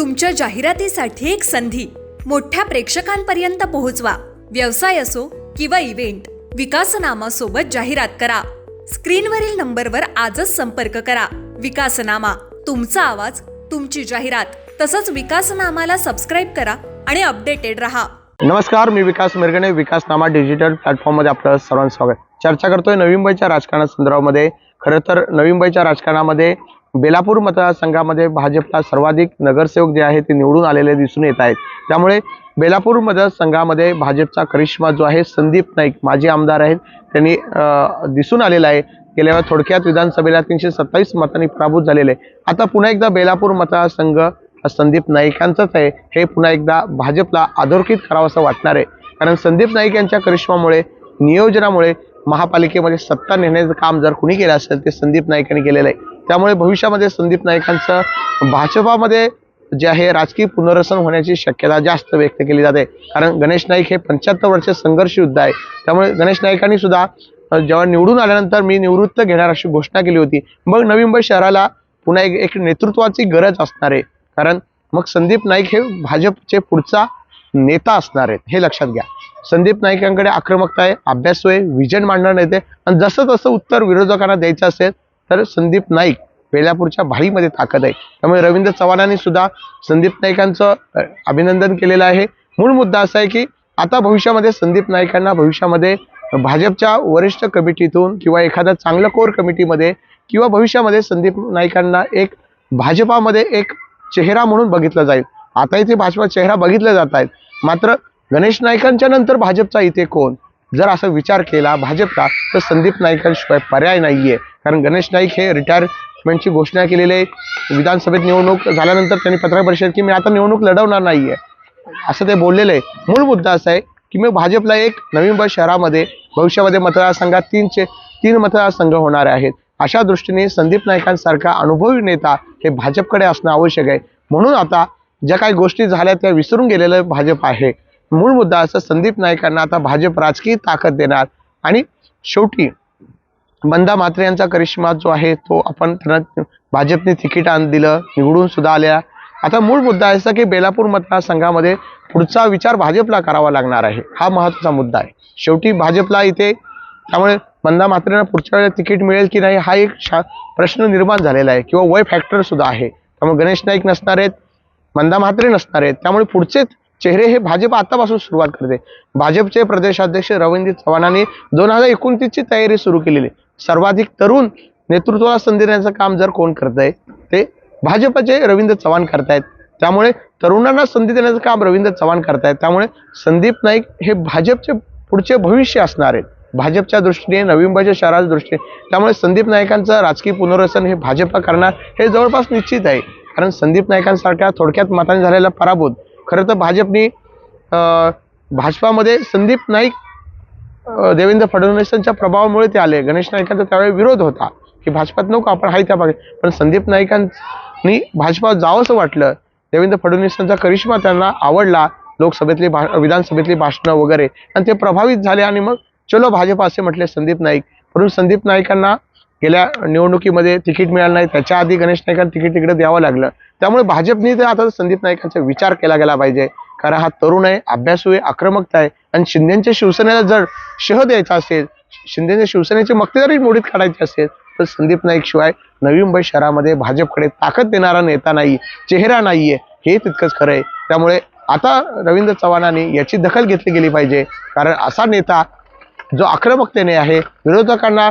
तुमच्या जाहिरातीसाठी एक संधी. मोठ्या प्रेक्षकांपर्यंत पोहोचवा. व्यवसाय असो किंवा इव्हेंट विकासनामा सोबत जाहिरात करा. स्क्रीनवरील नंबरवर आजच संपर्क करा. विकासनामा तुमचा आवाज तुमची जाहिरात तसंच विकासनामाला सबस्क्राईब करा आणि अपडेटेड रहा. नमस्कार मी विकास मिरगणे विकासनामा डिजिटल प्लॅटफॉर्ममध्ये आपलं सर्वांचं स्वागत. चर्चा करतोय नवी मुंबईच्या राजकारणासंदर्भामध्ये. खरं तर नवी मुंबईच्या राजकारणामध्ये बेलापूर मतदारसंघामध्ये भाजपला सर्वाधिक नगरसेवक जे आहे ते निवडून आलेले दिसून येत आहेत. त्यामुळे बेलापूर मतदारसंघामध्ये भाजपचा करिश्मा जो आहे संदीप नाईक माजी आमदार आहेत त्यांनी दिसून आलेला आहे. गेल्या वेळा थोडक्यात विधानसभेला तीनशे सत्तावीस मतांनी पराभूत झालेले. आहे. आता पुन्हा एकदा बेलापूर मतदारसंघ हा संदीप नाईकांचाच आहे. हे पुन्हा एकदा भाजपला अधोरेखित करावं असं वाटणार आहे. कारण संदीप नाईक यांच्या करिश्मामुळे नियोजनामुळे महापालिकेमध्ये सत्ता नेण्याचं काम जर कुणी केलं असेल ते संदीप नाईकांनी केलेलं आहे. त्यामुळे भविष्यामध्ये संदीप नाईकांचं भाजपामध्ये जे आहे राजकीय पुनर्वसन होण्याची शक्यता जास्त व्यक्त केली जाते. कारण गणेश नाईक हे पंच्याहत्तर वर्ष संघर्ष युद्ध आहे. त्यामुळे गणेश नाईकांनी सुद्धा जेव्हा निवडून आल्यानंतर मी निवृत्त घेणार अशी घोषणा केली होती. मग नवी मुंबई शहराला पुन्हा एक एक नेतृत्वाची गरज असणार आहे. कारण मग संदीप नाईक हे भाजपचे पुढचा नेता असणार आहेत हे लक्षात घ्या. संदीप नाईकांकडे आक्रमकता आहे अभ्यास होय विजन मांडणार नेते. आणि जसं तसं उत्तर विरोधकांना द्यायचं असेल तर संदीप नाईक बेलापूरच्या भाईमध्ये ताकद आहे. त्यामुळे रवींद्र चव्हाणांनी सुद्धा संदीप नाईकांचं अभिनंदन केलेलं आहे. मूळ मुद्दा असा आहे की आता भविष्यामध्ये संदीप नाईकांना भविष्यामध्ये भाजपच्या वरिष्ठ कमिटीतून किंवा एखाद्या चांगलं कोर कमिटीमध्ये किंवा भविष्यामध्ये संदीप नाईकांना एक भाजपामध्ये एक चेहरा म्हणून बघितलं जाईल. आता इथे भाजपा चेहरा बघितला जात आहेत. मात्र गणेश नाईकांच्या नंतर भाजपचा इथे कोण? जर असा विचार केला भाजपचा तर संदीप नाईकांशिवाय पर्याय नाहीये. कारण गणेश नाईक हे रिटायरमेंटची घोषणा केलेली आहे विधानसभेत निवडणूक झाल्यानंतर त्यांनी पत्रकार परिषद की मी आता निवडणूक लढवणार नाहीये. असं ते बोललेलं आहे मूळ मुद्दा असा आहे की मी भाजपला एक नवी मुंबई शहरामध्ये भविष्यामध्ये मतदारसंघात तीनचे तीन मतदारसंघ होणार आहेत. अशा दृष्टीने संदीप नाईकांसारखा अनुभवी नेता हे भाजपकडे असणं आवश्यक आहे. म्हणून आता ज्या काही गोष्टी झाल्या त्या विसरून गेलेलं भाजप आहे. मूळ मुद्दा असं संदीप नाईकांना आता भाजप राजकीय ताकद देणार. आणि शेवटी बंदा मात्रे यांचा करिश्मा जो आहे तो आपण त्यांना भाजपने तिकीट आण दिलं निवडून सुद्धा आल्या. आता मूळ मुद्दा असा की बेलापूर मतदारसंघामध्ये पुढचा विचार भाजपला करावा लागणार आहे. हा महत्त्वाचा मुद्दा आहे. शेवटी भाजपला इथे त्यामुळे बंदा म्हात्रेंना पुढच्या वेळेला तिकीट मिळेल की नाही हा एक शा प्रश्न निर्माण झालेला आहे किंवा वय फॅक्टर सुद्धा आहे. त्यामुळे गणेश नाईक नसणार आहेत मंदा म्हात्रे नसणार आहेत. त्यामुळे पुढचे चेहरे हे भाजप आतापासून सुरुवात करते. भाजपचे प्रदेशाध्यक्ष रवींद्र चव्हाणांनी दोन हजार एकोणतीसची तयारी सुरू केलेली आहे. सर्वाधिक तरुण नेतृत्वाला संधी देण्याचं काम जर कोण करत आहे ते भाजपचे रवींद्र चव्हाण करतायत. त्यामुळे तरुणांना संधी देण्याचं काम रवींद्र चव्हाण करतायत. त्यामुळे संदीप नाईक हे भाजपचे पुढचे भविष्य असणार आहेत. भाजपच्या दृष्टीने नवी मुंबईच्या शहराच्या दृष्टीने. त्यामुळे संदीप नाईकांचं राजकीय पुनर्वसन हे भाजप करणार हे जवळपास निश्चित आहे. कारण संदीप नाईकांसारख्या थोडक्यात मताने झालेला पराभूत. खरं तर भाजपनी भाजपामध्ये संदीप नाईक देवेंद्र फडणवीसांच्या प्रभावामुळे ते आले. गणेश नाईकांचा त्यावेळी विरोध होता की भाजपात नको आपण हाय त्या मागे. पण संदीप नाईकांनी भाजपात जावंसं वाटलं. देवेंद्र फडणवीसांचा करिश्मा त्यांना आवडला. लोकसभेतली भा विधानसभेतली भाषणं वगैरे. आणि ते प्रभावित झाले आणि मग चलो भाजप असे म्हटले संदीप नाईक. परंतु संदीप नाईकांना गेल्या निवडणुकीमध्ये तिकीट मिळालं नाही. त्याच्या आधी गणेश नाईकांना तिकीट तिकडे द्यावं लागलं. त्यामुळे भाजपने तर आता संदीप नाईकांचा विचार केला गेला पाहिजे. कारण हा तरुण आहे अभ्यासू आहे आक्रमकता आहे. आणि शिंदेच्या शिवसेनेला जर शह द्यायचा असेल शिंदेच्या शिवसेनेची मक्तेदारी मोडीत काढायची असेल तर संदीप नाईक शिवाय नवी मुंबई शहरामध्ये भाजपकडे ताकद देणारा नेता नाही चेहरा नाहीये. हे तितकंच खरं आहे. त्यामुळे आता रवींद्र चव्हाणांनी याची दखल घेतली गेली पाहिजे. कारण असा नेता जो आक्रमकतेने आहे विरोधकांना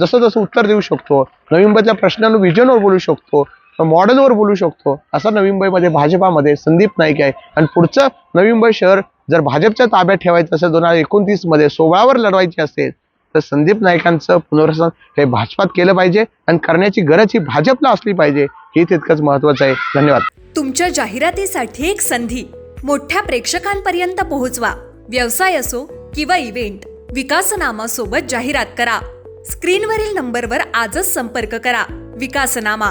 जसं जसं उत्तर देऊ शकतो नवी मुंबईतल्या प्रश्नांवर विजनवर बोलू शकतो मॉडेलवर बोलू शकतो. असा नवी मुंबईमध्ये भाजपामध्ये संदीप नाईक आहे. आणि पुढचं नवी मुंबई शहर जर भाजपच्या ताब्यात ठेवायचं असेल दोन हजार एकोणतीसमध्ये सोळावर लढवायची असेल तर संदीप नाईकांचं पुनर्वसन हे भाजपात केलं पाहिजे आणि करण्याची गरज ही भाजपला असली पाहिजे हे तितकंच महत्वाचं आहे. धन्यवाद. तुमच्या जाहिरातीसाठी एक संधी. मोठ्या प्रेक्षकांपर्यंत पोहोचवा. व्यवसाय असो किंवा इव्हेंट विकासनामा सोबत जाहिरात करा. स्क्रीनवरील नंबरवर आजच संपर्क करा. विकासनामा.